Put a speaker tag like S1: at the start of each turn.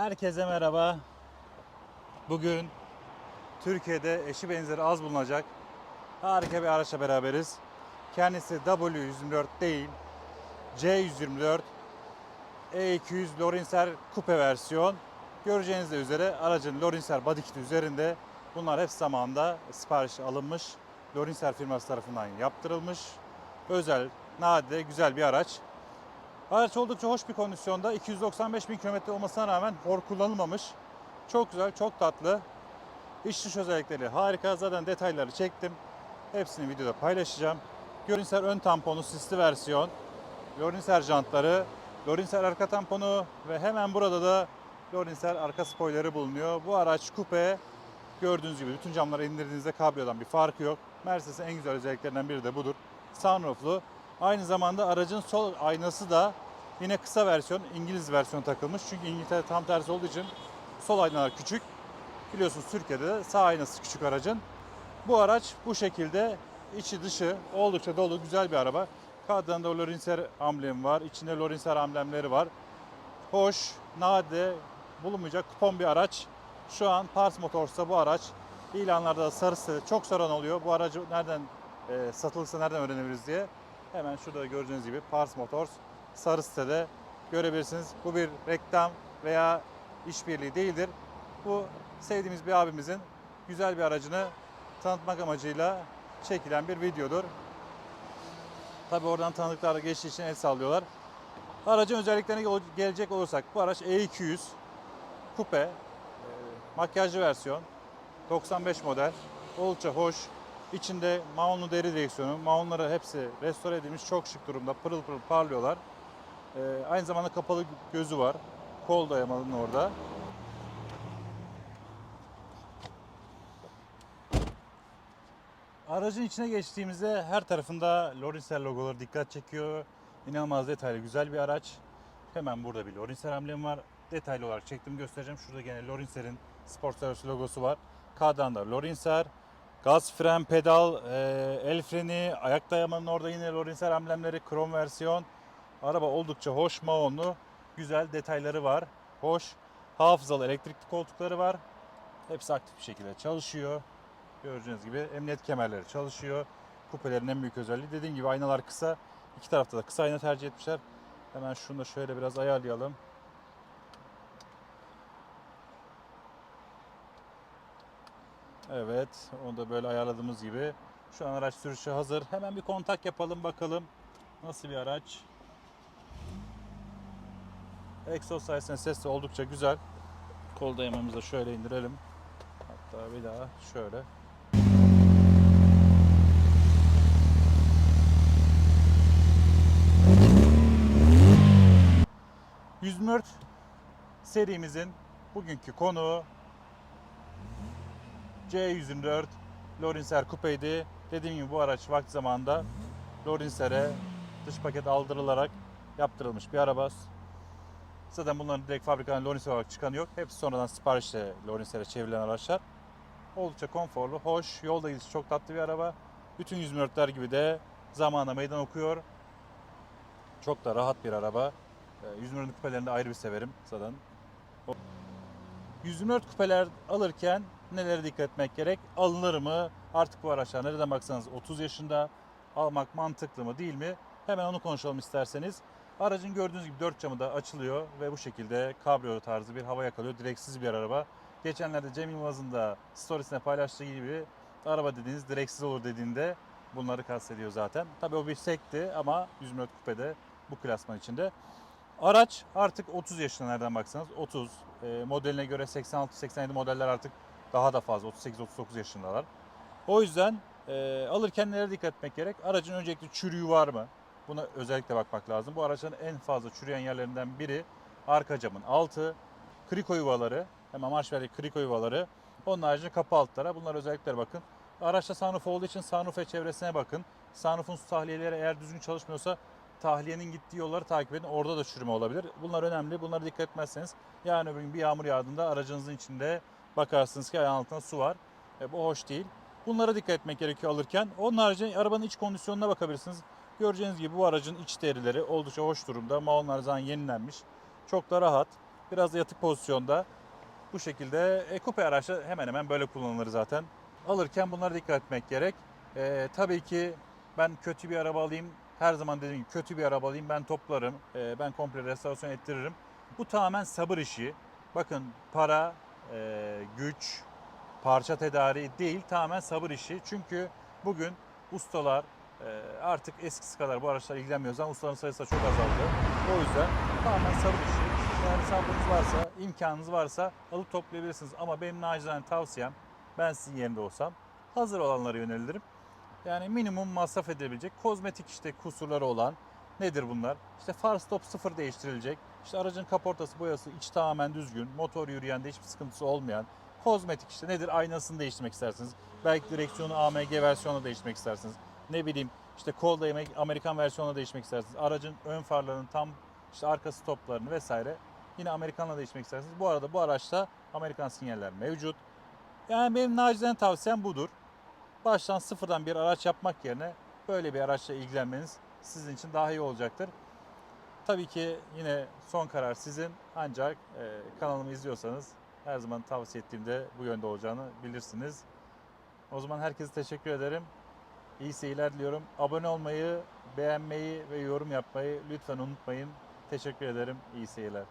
S1: Herkese merhaba. Bugün Türkiye'de eşi benzeri az bulunacak harika bir araçla beraberiz. Kendisi W124 değil, C124 E200 Lorinser Coupe versiyon. Göreceğiniz üzere aracın Lorinser body kiti üzerinde. Bunlar hep zamanında sipariş alınmış. Lorinser firması tarafından yaptırılmış. Özel, nadide, güzel bir araç. Araç oldukça hoş bir kondisyonda. 295 bin kilometre olmasına rağmen hor kullanılmamış. Çok güzel, çok tatlı. İç dış özellikleri harika. Zaten detayları çektim. Hepsini videoda paylaşacağım. Lorinser ön tamponu sisli versiyon. Lorinser jantları, Lorinser arka tamponu ve hemen burada da Lorinser arka spoilerı bulunuyor. Bu araç kupe. Gördüğünüz gibi bütün camları indirdiğinizde kabriyodan bir farkı yok. Mercedes'in en güzel özelliklerinden biri de budur. Sunrooflu. Aynı zamanda aracın sol aynası da yine kısa versiyon, İngiliz versiyonu takılmış. Çünkü İngiltere tam tersi olduğu için sol aynalar küçük. Biliyorsunuz Türkiye'de de sağ aynası küçük aracın. Bu araç bu şekilde içi dışı oldukça dolu güzel bir araba. Kadranda Lorinser amblemi var. İçinde Lorinser amblemleri var. Hoş, nade, bulunmayacak kupon bir araç. Şu an Pars Motors'ta bu araç ilanlarda da sarısı çok soran oluyor. Bu aracı nereden e, satılırsa nereden öğrenebiliriz diye. Hemen şurada gördüğünüz gibi Pars Motors sarı sitede görebilirsiniz. Bu bir reklam veya işbirliği değildir. Bu sevdiğimiz bir abimizin güzel bir aracını tanıtmak amacıyla çekilen bir videodur. Tabi oradan tanıdıklar geçtiği için el sallıyorlar. Aracın özelliklerine gel- gelecek olursak bu araç E200 kupe makyajlı versiyon 95 model oldukça hoş İçinde maunlu deri direksiyonu maunları hepsi restore edilmiş çok şık durumda pırıl pırıl parlıyorlar E, aynı zamanda kapalı gözü var kol dayamalının orada Aracın içine geçtiğimizde her tarafında Lorinser logoları dikkat çekiyor. İnanılmaz detaylı güzel bir araç. Hemen burada bir Lorinser amblemi var. Detaylı olarak çektim göstereceğim. Şurada gene Lorinser'in Sport Service logosu var. Kadranda Lorinser. Gaz, fren, pedal, e, el freni, ayak dayamanın orada yine Lorinser amblemleri, krom versiyon. Araba oldukça hoş, maonlu, güzel detayları var. Hoş. Hafızalı elektrikli koltukları var. Hepsi aktif bir şekilde çalışıyor. Gördüğünüz gibi emniyet kemerleri çalışıyor. Kupelerin en büyük özelliği dediğim gibi aynalar kısa. İki tarafta da kısa ayna tercih etmişler. Hemen şunu da şöyle biraz ayarlayalım. Evet, onu da böyle ayarladığımız gibi. Şu an araç sürüşü hazır. Hemen bir kontak yapalım bakalım. Nasıl bir araç? Egzoz sayesinde ses de oldukça güzel. Kol dayamamızı da şöyle indirelim. Hatta bir daha şöyle. Yüzmört serimizin bugünkü konuğu C124 Lorinser Coupe'ydi. Dediğim gibi bu araç vakti zamanında Lorinser'e dış paket aldırılarak yaptırılmış bir araba. Zaten bunların direkt fabrikadan Lorinser olarak çıkanı yok. Hepsi sonradan siparişle Lorinser'e çevrilen araçlar. Oldukça konforlu, hoş, yolda gidişi çok tatlı bir araba. Bütün 124'ler gibi de zamana meydan okuyor. Çok da rahat bir araba. Ee, 124 kupelerini de ayrı bir severim zaten. O- 124 kupeler alırken nelere dikkat etmek gerek? Alınır mı? Artık bu araçlar nereden baksanız 30 yaşında almak mantıklı mı değil mi? Hemen onu konuşalım isterseniz. Aracın gördüğünüz gibi dört camı da açılıyor ve bu şekilde kabrio tarzı bir hava yakalıyor. Direksiz bir araba. Geçenlerde Cem Yılmaz'ın da storiesine paylaştığı gibi araba dediğiniz direksiz olur dediğinde bunları kastediyor zaten. Tabii o bir sekti ama 124 kupede bu klasman içinde. Araç artık 30 yaşında nereden baksanız 30 e, modeline göre 86-87 modeller artık daha da fazla 38-39 yaşındalar. O yüzden e, alırken nelere dikkat etmek gerek? Aracın öncelikle çürüğü var mı? Buna özellikle bakmak lazım. Bu araçların en fazla çürüyen yerlerinden biri arka camın altı, kriko yuvaları, hemen marş verdiği kriko yuvaları. Onun haricinde kapı altlara. Bunlar özellikle bakın. Araçta sunroof olduğu için sunroof ve çevresine bakın. Sunroof'un su tahliyeleri eğer düzgün çalışmıyorsa tahliyenin gittiği yolları takip edin. Orada da çürüme olabilir. Bunlar önemli. Bunlara dikkat etmezseniz yarın öbür gün bir yağmur yağdığında aracınızın içinde bakarsınız ki ayağın altında su var. E, bu hoş değil. Bunlara dikkat etmek gerekiyor alırken. Onun haricinde arabanın iç kondisyonuna bakabilirsiniz. Göreceğiniz gibi bu aracın iç derileri oldukça hoş durumda. Maonlar zaten yenilenmiş. Çok da rahat. Biraz da yatık pozisyonda. Bu şekilde e, kupe araçlar hemen hemen böyle kullanılır zaten. Alırken bunlara dikkat etmek gerek. E, tabii ki ben kötü bir araba alayım. Her zaman dediğim gibi kötü bir araba alayım. Ben toplarım. e, ben komple restorasyon ettiririm. Bu tamamen sabır işi. Bakın para, e, güç, parça tedariği değil tamamen sabır işi. Çünkü bugün ustalar e, artık eskisi kadar bu araçlar ilgilenmiyor. Zaten ustaların sayısı da çok azaldı. O yüzden tamamen sabır işi. Yani sabrınız varsa, imkanınız varsa alıp toplayabilirsiniz. Ama benim nacizane tavsiyem, ben sizin yerinde olsam hazır olanlara yönelirim. Yani minimum masraf edebilecek kozmetik işte kusurları olan nedir bunlar? İşte far stop sıfır değiştirilecek. İşte aracın kaportası boyası iç tamamen düzgün. Motor yürüyende hiçbir sıkıntısı olmayan. Kozmetik işte nedir? Aynasını değiştirmek istersiniz. Belki direksiyonu AMG versiyonuna değiştirmek istersiniz. Ne bileyim işte kol değmek Amerikan versiyonuna değiştirmek istersiniz. Aracın ön farlarının tam işte arka stoplarını vesaire yine Amerikanla değiştirmek istersiniz. Bu arada bu araçta Amerikan sinyaller mevcut. Yani benim nacizane tavsiyem budur. Baştan sıfırdan bir araç yapmak yerine böyle bir araçla ilgilenmeniz sizin için daha iyi olacaktır. Tabii ki yine son karar sizin ancak e, kanalımı izliyorsanız her zaman tavsiye ettiğimde bu yönde olacağını bilirsiniz. O zaman herkese teşekkür ederim. İyi seyirler diliyorum. Abone olmayı, beğenmeyi ve yorum yapmayı lütfen unutmayın. Teşekkür ederim. İyi seyirler.